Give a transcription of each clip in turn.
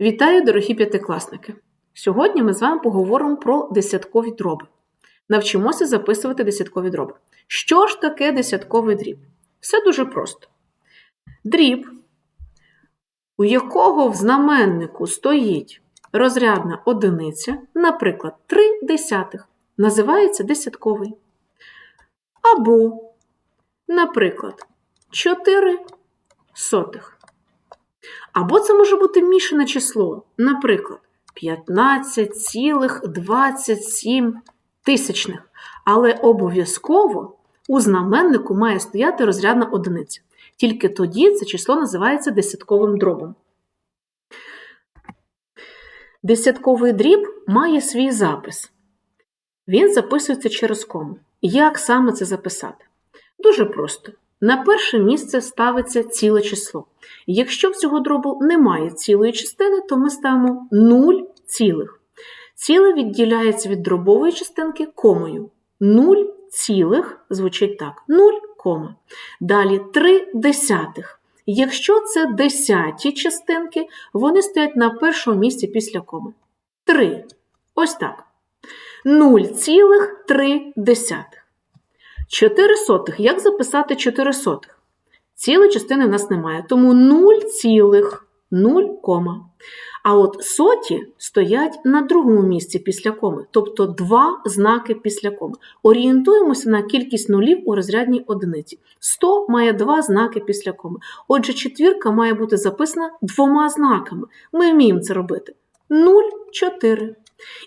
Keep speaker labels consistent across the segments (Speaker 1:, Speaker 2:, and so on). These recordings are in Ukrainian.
Speaker 1: Вітаю, дорогі п'ятикласники! Сьогодні ми з вами поговоримо про десяткові дроби. Навчимося записувати десяткові дроби. Що ж таке десятковий дріб? Все дуже просто. Дріб, у якого в знаменнику стоїть розрядна одиниця, наприклад, 3 десятих, називається десятковий. Або, наприклад, 4 сотих. Або це може бути мішане число, наприклад, 15,27 тисячних. Але обов'язково у знаменнику має стояти розрядна одиниця. Тільки тоді це число називається десятковим дробом. Десятковий дріб має свій запис. Він записується через кому. Як саме це записати? Дуже просто. На перше місце ставиться ціле число. Якщо в цього дробу немає цілої частини, то ми ставимо 0 цілих. Ціле відділяється від дробової частинки комою. 0 цілих звучить так: 0, кома. Далі 3 десятих. Якщо це десяті частинки, вони стоять на першому місці після коми. 3. Ось так. 0,3 десятих. 4 сотих. Як записати 4 сотих? Цілої частини в нас немає, тому 0 цілих 0, кома. А от соті стоять на другому місці після коми, тобто два знаки після коми. Орієнтуємося на кількість нулів у розрядній одиниці. 100 має два знаки після коми. Отже, четвірка має бути записана двома знаками. Ми вміємо це робити. 0,4.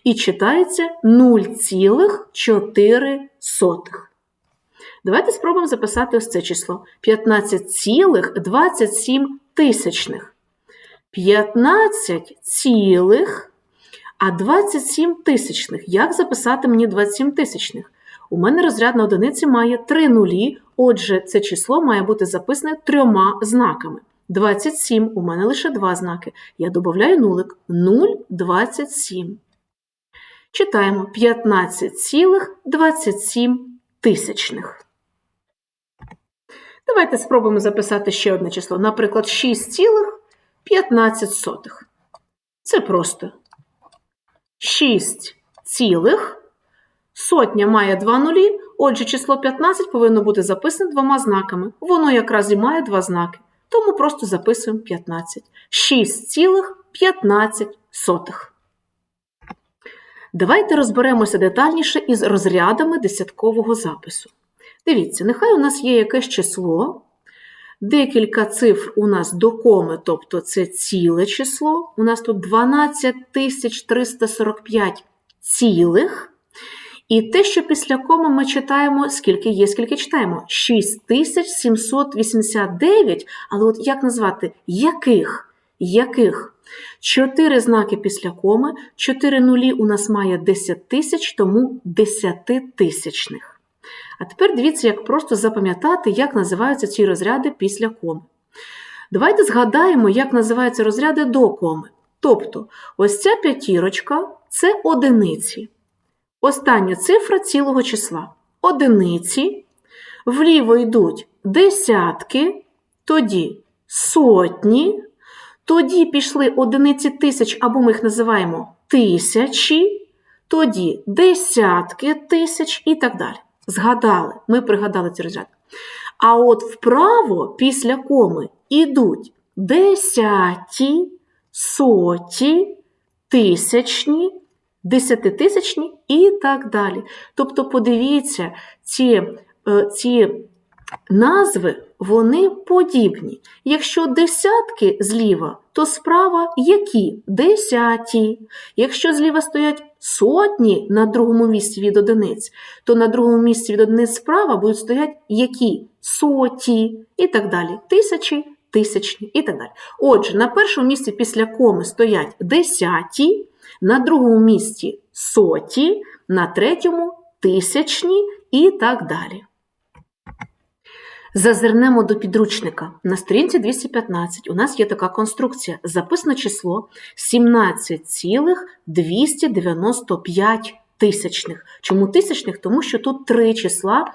Speaker 1: І читається 0,4. Давайте спробуємо записати ось це число 15,27 тисячних. 15 цілих, а 27 тисячних. Як записати мені 27 тисячних? У мене розрядна одиниця має 3 нулі, отже, це число має бути записане трьома знаками. 27 у мене лише два знаки. Я додаю нулик 0,27. Читаємо 15,27 тисячних. Давайте спробуємо записати ще одне число, наприклад, 6,15. Це просто 6 цілих. Сотня має два нулі, отже, число 15 повинно бути записане двома знаками. Воно якраз і має два знаки, тому просто записуємо 15. 6,15. Давайте розберемося детальніше із розрядами десяткового запису. Дивіться, нехай у нас є якесь число, декілька цифр у нас до коми, тобто це ціле число. У нас тут 12345 цілих. І те, що після коми ми читаємо, скільки є, скільки читаємо? 6789, але от як назвати? Яких? Яких? Чотири знаки після коми, 4 нулі у нас має 10 тисяч, тому 10 тисячних. А тепер дивіться, як просто запам'ятати, як називаються ці розряди після коми. Давайте згадаємо, як називаються розряди до коми. Тобто, ось ця п'ятірочка це одиниці. Остання цифра цілого числа. Одиниці. Вліво йдуть десятки, тоді сотні, тоді пішли одиниці тисяч, або ми їх називаємо тисячі, тоді десятки тисяч і так далі. Згадали, ми пригадали ці розрядку. А от вправо після коми йдуть десяті, соті, тисячні, десятитисячні і так далі. Тобто, подивіться, ці, е, ці назви вони подібні. Якщо десятки зліва, то справа які? Десяті. Якщо зліва стоять сотні на другому місці від одиниць, то на другому місці від одиниць справа будуть стоять які? Соті і так далі. Тисячі, тисячні і так далі. Отже, на першому місці після коми стоять десяті, на другому місці соті, на третьому тисячні і так далі. Зазирнемо до підручника. На сторінці 215 у нас є така конструкція. Записано число 17,295 тисячних. Чому тисячних? Тому що тут три числа,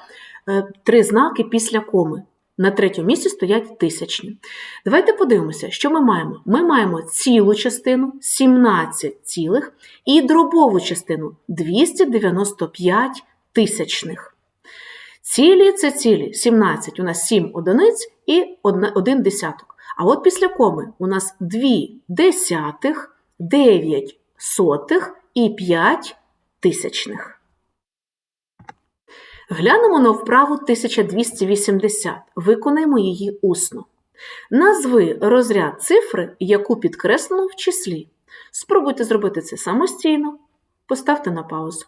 Speaker 1: е, три знаки після коми. На третьому місці стоять тисячні. Давайте подивимося, що ми маємо. Ми маємо цілу частину 17 цілих і дробову частину 295 тисячних. Цілі це цілі 17, у нас 7 одиниць і 1 десяток. А от після коми у нас 2 десятих, 9 сотих і 5 тисячних. Глянемо на вправу 1280. Виконаємо її усно. Назви розряд цифри, яку підкреслено в числі. Спробуйте зробити це самостійно. Поставте на паузу.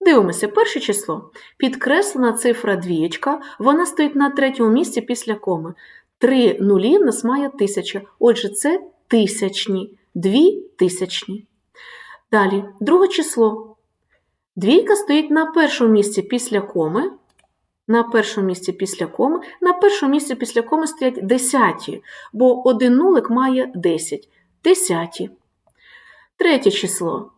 Speaker 1: Дивимося, перше число. Підкреслена цифра двієчка, вона стоїть на третьому місці після коми. Три нулі в нас має тисяча. Отже, це тисячні, дві тисячні. Далі, друге число. Двійка стоїть на першому місці після коми. На першому місці після коми. На першому місці після коми стоять десяті, бо один нулик має 10. Десяті. Третє число.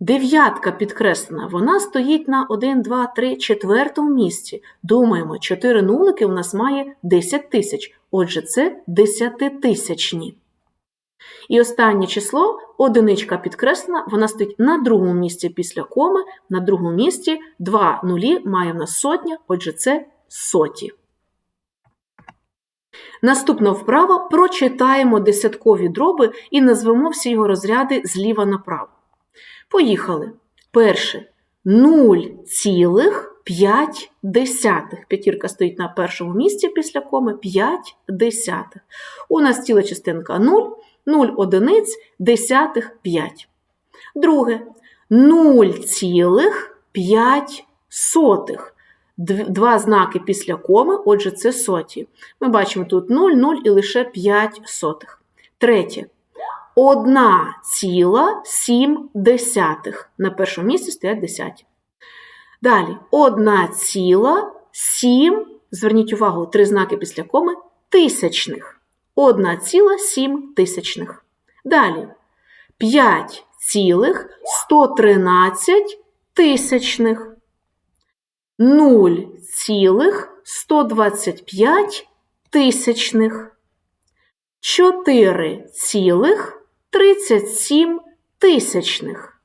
Speaker 1: Дев'ятка підкреслена, вона стоїть на 1, 2, 3, четвертому місці. Думаємо, 4 нулики у нас має 10 тисяч. Отже, це десятитисячні. І останнє число, одиничка підкреслена, вона стоїть на другому місці після коми, на другому місці 2 нулі має в нас сотня, отже, це соті. Наступна вправа прочитаємо десяткові дроби і назвемо всі його розряди зліва направо. Поїхали. Перше 0,5 десятих. П'ятірка стоїть на першому місці після коми 5 десятих. У нас ціла частинка 0, 0 одиниць, десятих 5. Друге 0,5 сотих. Два знаки після коми, отже, це соті. Ми бачимо тут 0, 0 і лише 5 сотих. Третє. 1,7 На першому місці стоять десяті. Далі 1,7, зверніть увагу, три знаки після коми тисячних. 1,7 тисячних. Далі 5,113 тисячних. 0,125 тисячних. 4,37 тисячних.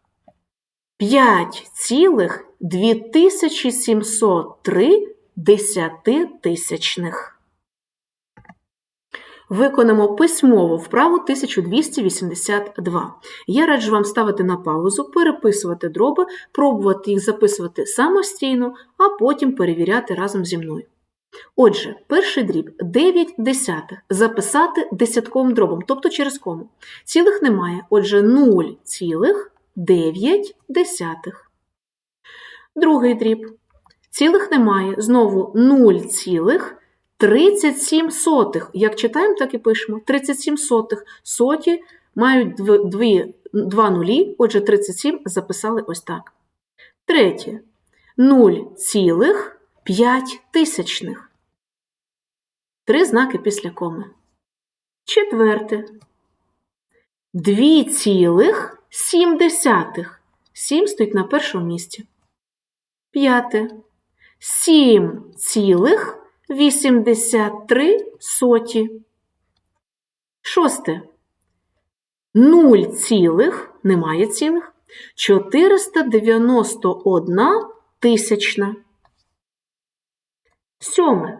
Speaker 1: 5,2703 десятитисячних. Виконаємо письмову вправу 1282. Я раджу вам ставити на паузу, переписувати дроби, пробувати їх записувати самостійно, а потім перевіряти разом зі мною. Отже, перший дріб 9 десятих записати десятковим дробом, тобто через кому. Цілих немає, отже, 0,9 десятих. Другий дріб. Цілих немає, знову 0,37 сотих. Як читаємо, так і пишемо. 37 сотих. Соті мають дві, два нулі, отже, 37 записали ось так. Третє. 0,5 тисячних. Три знаки після коми. Четверте. Дві цілих сім десятих. Сім стоїть на першому місці. П'яте. Сім цілих вісімдесят три соті. Шосте. Нуль цілих, немає цілих. 491 тисячна. Сьоме.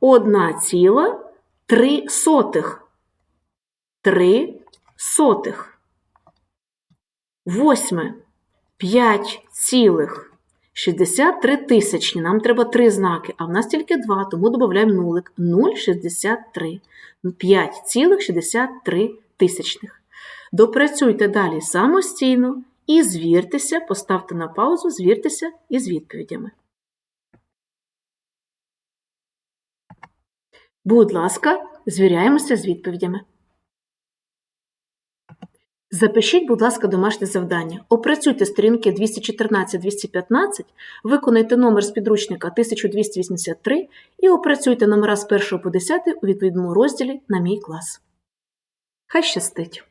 Speaker 1: Одна ціла три сотих. Три сотих. Восьме. П'ять цілих. 63 тисячні. Нам треба три знаки, а в нас тільки два, тому додаємо нулик. 0,63. 5,63 тисячних. Допрацюйте далі самостійно і звіртеся, поставте на паузу, звіртеся із відповідями. Будь ласка, звіряємося з відповідями. Запишіть, будь ласка, домашнє завдання. Опрацюйте сторінки 214-215, виконайте номер з підручника 1283 і опрацюйте номера з 1 по 10 у відповідному розділі на мій клас. Хай щастить!